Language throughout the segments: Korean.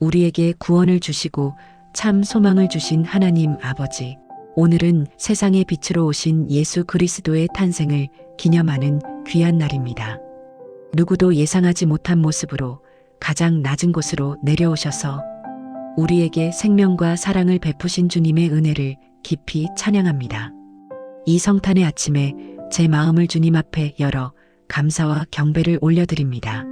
우리에게 구원을 주시고 참 소망을 주신 하나님 아버지. 오늘은 세상의 빛으로 오신 예수 그리스도의 탄생을 기념하는 귀한 날입니다. 누구도 예상하지 못한 모습으로 가장 낮은 곳으로 내려오셔서 우리에게 생명과 사랑을 베푸신 주님의 은혜를 깊이 찬양합니다. 이 성탄의 아침에 제 마음을 주님 앞에 열어 감사와 경배를 올려드립니다.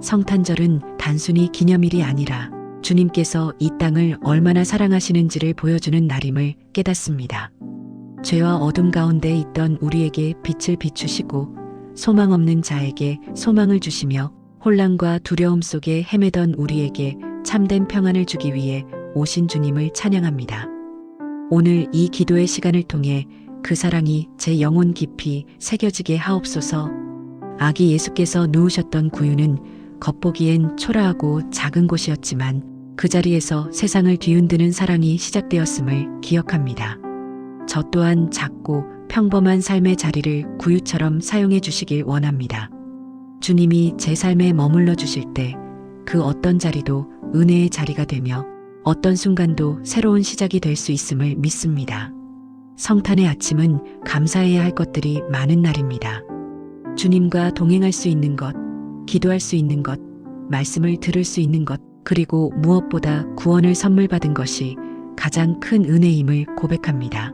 성탄절은 단순히 기념일이 아니라 주님께서 이 땅을 얼마나 사랑하시는지를 보여주는 날임을 깨닫습니다. 죄와 어둠 가운데 있던 우리에게 빛을 비추시고 소망 없는 자에게 소망을 주시며 혼란과 두려움 속에 헤매던 우리에게 참된 평안을 주기 위해 오신 주님을 찬양합니다. 오늘 이 기도의 시간을 통해 그 사랑이 제 영혼 깊이 새겨지게 하옵소서 아기 예수께서 누우셨던 구유는 겉보기엔 초라하고 작은 곳이었지만 그 자리에서 세상을 뒤흔드는 사랑이 시작되었음을 기억합니다. 저 또한 작고 평범한 삶의 자리를 구유처럼 사용해 주시길 원합니다. 주님이 제 삶에 머물러 주실 때 그 어떤 자리도 은혜의 자리가 되며 어떤 순간도 새로운 시작이 될 수 있음을 믿습니다. 성탄의 아침은 감사해야 할 것들이 많은 날입니다. 주님과 동행할 수 있는 것, 기도할 수 있는 것, 말씀을 들을 수 있는 것, 그리고 무엇보다 구원을 선물 받은 것이 가장 큰 은혜임을 고백합니다.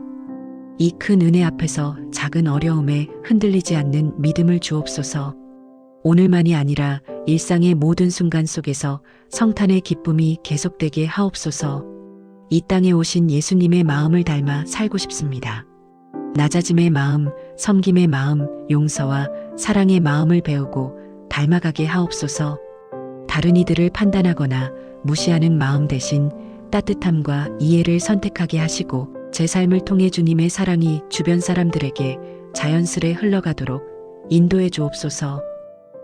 이 큰 은혜 앞에서 작은 어려움에 흔들리지 않는 믿음을 주옵소서. 오늘만이 아니라 일상의 모든 순간 속에서 성탄의 기쁨이 계속되게 하옵소서. 이 땅에 오신 예수님의 마음을 닮아 살고 싶습니다. 낮아짐의 마음, 섬김의 마음, 용서와 사랑의 마음을 배우고 닮아가게 하옵소서. 다른 이들을 판단하거나 무시하는 마음 대신 따뜻함과 이해를 선택하게 하시고 제 삶을 통해 주님의 사랑이 주변 사람들에게 자연스레 흘러가도록 인도해 주옵소서.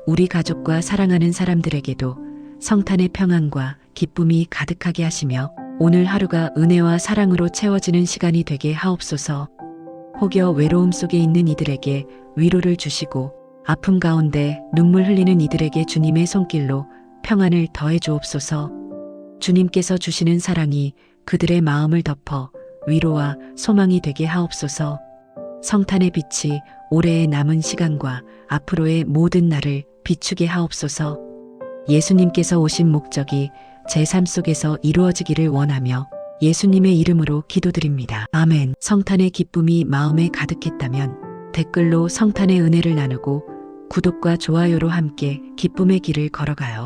우리 가족과 사랑하는 사람들에게도 성탄의 평안과 기쁨이 가득하게 하시며 오늘 하루가 은혜와 사랑으로 채워지는 시간이 되게 하옵소서. 혹여 외로움 속에 있는 이들에게 위로를 주시고 아픔 가운데 눈물 흘리는 이들에게 주님의 손길로 평안을 더해 주옵소서. 주님께서 주시는 사랑이 그들의 마음을 덮어 위로와 소망이 되게 하옵소서. 성탄의 빛이 올해의 남은 시간과 앞으로의 모든 날을 비추게 하옵소서. 예수님께서 오신 목적이 제 삶 속에서 이루어지기를 원하며 예수님의 이름으로 기도드립니다. 아멘. 성탄의 기쁨이 마음에 가득했다면 댓글로 성탄의 은혜를 나누고 구독과 좋아요로 함께 기쁨의 길을 걸어가요.